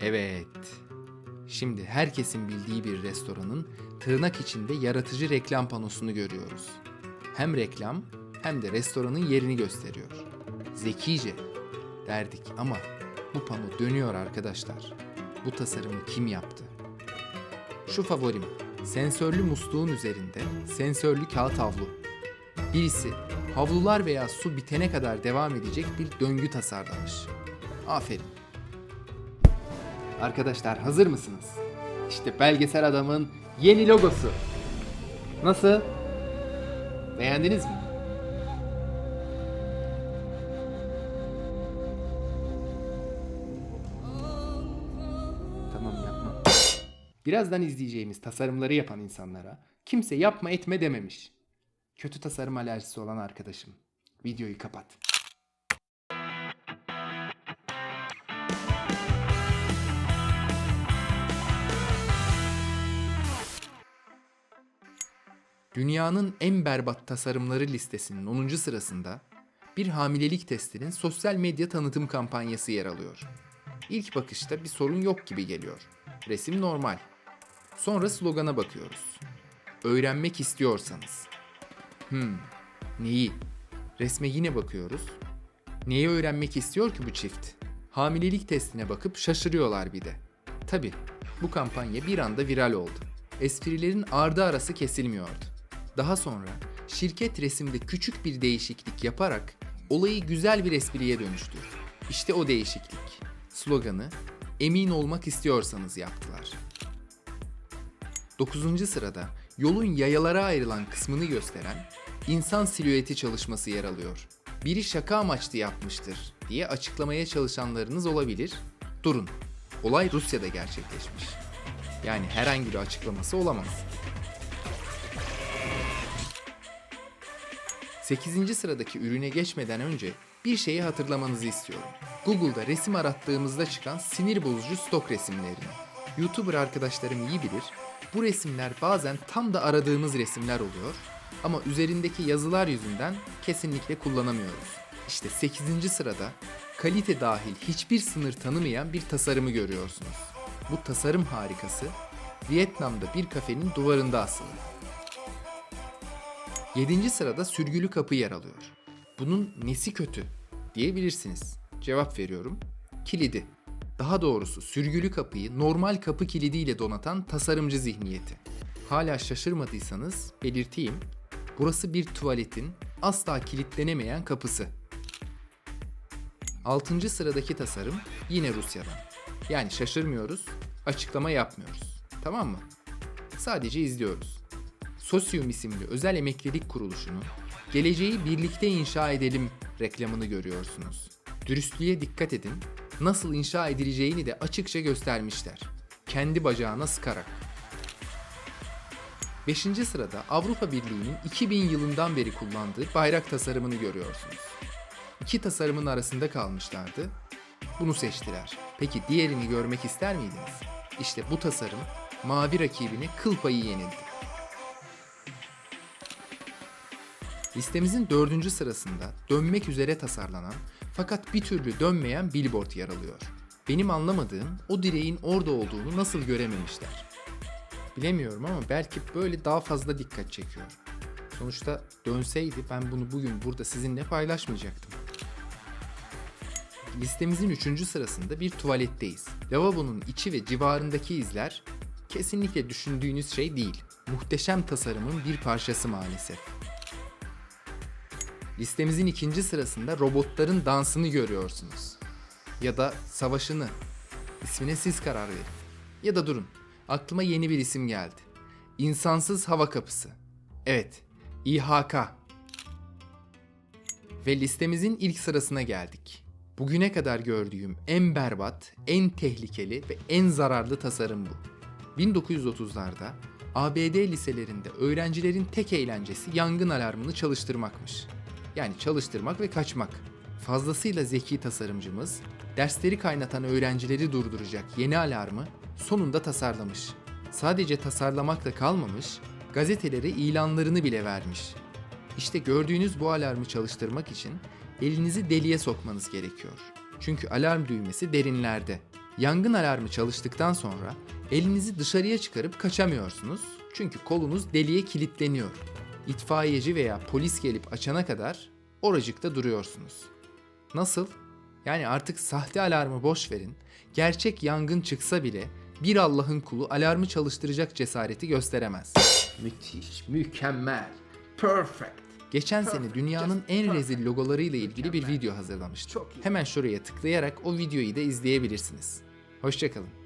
Evet. Şimdi herkesin bildiği bir restoranın tırnak içinde yaratıcı reklam panosunu görüyoruz. Hem reklam hem de restoranın yerini gösteriyor. Zekice derdik ama bu pano dönüyor arkadaşlar. Bu tasarımı kim yaptı? Şu favorim. Sensörlü musluğun üzerinde sensörlü kağıt havlu. Birisi havlular veya su bitene kadar devam edecek bir döngü tasarlamış. Aferin. Arkadaşlar hazır mısınız? İşte belgesel adamın yeni logosu. Nasıl? Beğendiniz mi? Tamam yapma. Birazdan izleyeceğimiz tasarımları yapan insanlara kimse yapma etme dememiş. Kötü tasarım alerjisi olan arkadaşım. Videoyu kapat. Dünyanın en berbat tasarımları listesinin 10. sırasında bir hamilelik testinin sosyal medya tanıtım kampanyası yer alıyor. İlk bakışta bir sorun yok gibi geliyor. Resim normal. Sonra slogana bakıyoruz. Öğrenmek istiyorsanız. Hmm, neyi? Resme yine bakıyoruz. Neyi öğrenmek istiyor ki bu çift? Hamilelik testine bakıp şaşırıyorlar bir de. Tabi bu kampanya bir anda viral oldu. Esprilerin ardı arası kesilmiyordu. Daha sonra şirket resimde küçük bir değişiklik yaparak olayı güzel bir espriye dönüştü. İşte o değişiklik. Sloganı emin olmak istiyorsanız yaptılar. 9. sırada yolun yayalara ayrılan kısmını gösteren insan silüeti çalışması yer alıyor. Biri şaka amaçlı yapmıştır diye açıklamaya çalışanlarınız olabilir. Durun. Olay Rusya'da gerçekleşmiş. Yani herhangi bir açıklaması olamaz. 8. sıradaki ürüne geçmeden önce bir şeyi hatırlamanızı istiyorum. Google'da resim arattığımızda çıkan sinir bozucu stok resimlerini. YouTuber arkadaşlarım iyi bilir. Bu resimler bazen tam da aradığımız resimler oluyor ama üzerindeki yazılar yüzünden kesinlikle kullanamıyoruz. İşte 8. sırada kalite dahil hiçbir sınır tanımayan bir tasarımı görüyorsunuz. Bu tasarım harikası Vietnam'da bir kafenin duvarında asılı. 7. sırada sürgülü kapı yer alıyor. Bunun nesi kötü diyebilirsiniz. Cevap veriyorum. Kilidi. Daha doğrusu sürgülü kapıyı normal kapı kilidiyle donatan tasarımcı zihniyeti. Hala şaşırmadıysanız belirteyim. Burası bir tuvaletin asla kilitlenemeyen kapısı. 6. sıradaki tasarım yine Rusya'dan. Yani şaşırmıyoruz, açıklama yapmıyoruz. Tamam mı? Sadece izliyoruz. Sosyum isimli özel emeklilik kuruluşunun Geleceği birlikte inşa edelim reklamını görüyorsunuz. Dürüstlüğe dikkat edin. Nasıl inşa edileceğini de açıkça göstermişler. Kendi bacağına sıkarak. 5. sırada Avrupa Birliği'nin 2000 yılından beri kullandığı bayrak tasarımını görüyorsunuz. İki tasarımın arasında kalmışlardı. Bunu seçtiler. Peki diğerini görmek ister miydiniz? İşte bu tasarım mavi rakibine kıl payı yenildi. Listemizin dördüncü sırasında dönmek üzere tasarlanan fakat bir türlü dönmeyen billboard yer alıyor. Benim anlamadığım o direğin orada olduğunu nasıl görememişler. Bilemiyorum ama belki böyle daha fazla dikkat çekiyor. Sonuçta dönseydi ben bunu bugün burada sizinle paylaşmayacaktım. Listemizin üçüncü sırasında bir tuvaletteyiz. Lavabonun içi ve civarındaki izler kesinlikle düşündüğünüz şey değil. Muhteşem tasarımın bir parçası maalesef. Listemizin ikinci sırasında robotların dansını görüyorsunuz. Ya da savaşını. İsmine siz karar verin. Ya da durun. Aklıma yeni bir isim geldi. İnsansız Hava Kapısı. Evet, İHK. Ve listemizin ilk sırasına geldik. Bugüne kadar gördüğüm en berbat, en tehlikeli ve en zararlı tasarım bu. 1930'larda ABD liselerinde öğrencilerin tek eğlencesi yangın alarmını çalıştırmakmış. Yani çalıştırmak ve kaçmak. Fazlasıyla zeki tasarımcımız dersleri kaynatan öğrencileri durduracak yeni alarmı sonunda tasarlamış. Sadece tasarlamakla kalmamış, gazetelere ilanlarını bile vermiş. İşte gördüğünüz bu alarmı çalıştırmak için elinizi deliğe sokmanız gerekiyor. Çünkü alarm düğmesi derinlerde. Yangın alarmı çalıştıktan sonra elinizi dışarıya çıkarıp kaçamıyorsunuz. Çünkü kolunuz deliğe kilitleniyor. İtfaiyeci veya polis gelip açana kadar oracıkta duruyorsunuz. Nasıl? Yani artık sahte alarmı boş verin. Gerçek yangın çıksa bile bir Allah'ın kulu alarmı çalıştıracak cesareti gösteremez. Müthiş, mükemmel, perfect. Geçen sene dünyanın en rezil logolarıyla ilgili bir video hazırlamıştım. Hemen şuraya tıklayarak o videoyu da izleyebilirsiniz. Hoşçakalın.